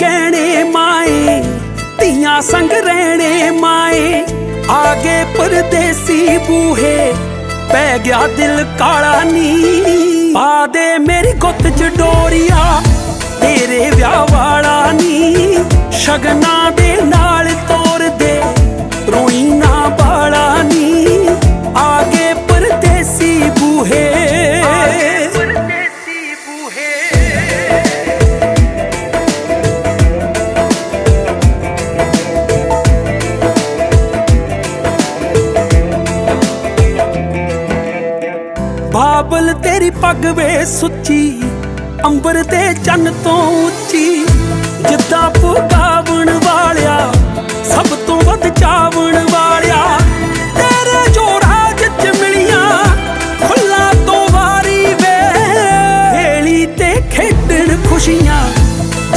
ਕਹਿਣੇ ਮਾਏ, ਧੀਆਂ ਸੰਗ ਰਹਿਣੇ ਮਾਏ। ਆਗੇ ਪਰਦੇਸੀ ਬੂਹੇ, ਪੈ ਗਿਆ ਦਿਲ ਕਾਲਾ ਨੀ। ਪਾ ਦੇ ਮੇਰੀ ਗੁੱਤ ਚ ਡੋਰੀਆ ਬਾਬਲ ਤੇਰੀ ਪੱਗ ਵੇ ਸੁੱਚੀ, ਅੰਬਰ ਤੇ ਚੰਨ ਤੋਂ ਉੱਚੀ। ਜਿੱਦਾਂ ਪੁਗਾਵਣ ਵਾਲਿਆ, ਸਭ ਤੋਂ ਵੱਧ ਚਾਵਣ ਵਾਲਿਆ। ਤੇਰੇ ਜੋ ਰਾਜ ਚ ਮਿਲੀਆਂ ਖੁੱਲਾ ਤੋਂ ਵਾਰੀ ਵੇ। ਵੇਲੀ ਤੇ ਖੇਡਣ ਖੁਸ਼ੀਆਂ,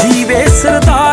ਜੀਵੇ ਸਰਦਾਰੀ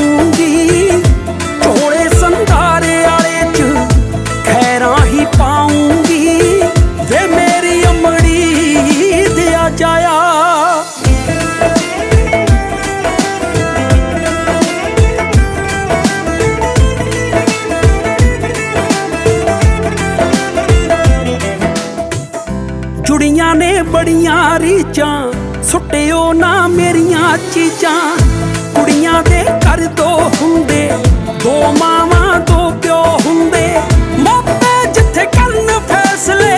ਜੁੜੀਆਂ ਨੇ ਬੜੀਆਂ ਰੀਚਾਂ ਸੁੱਟਿਓ ਨਾ ਮੇਰੀਆਂ ਚੀਜ਼ਾਂ। ਕੁੜੀਆਂ ਦੇ ਘਰ ਦੋ ਹੁੰਦੇ, ਦੋ ਮਾਵਾਂ, ਦੋ ਪਿਓ ਹੁੰਦੇ। ਮਾਪੇ ਜਿੱਥੇ ਕਰਨ ਫੈਸਲੇ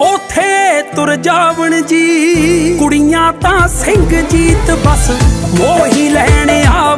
ਉਥੇ ਤੁਰ ਜਾਵਣ ਜੀ। ਕੁੜੀਆਂ ਤਾਂ ਸਿੰਘ ਜੀਤ ਬਸ, ਮੋਹੀ ਲੈਣ ਆ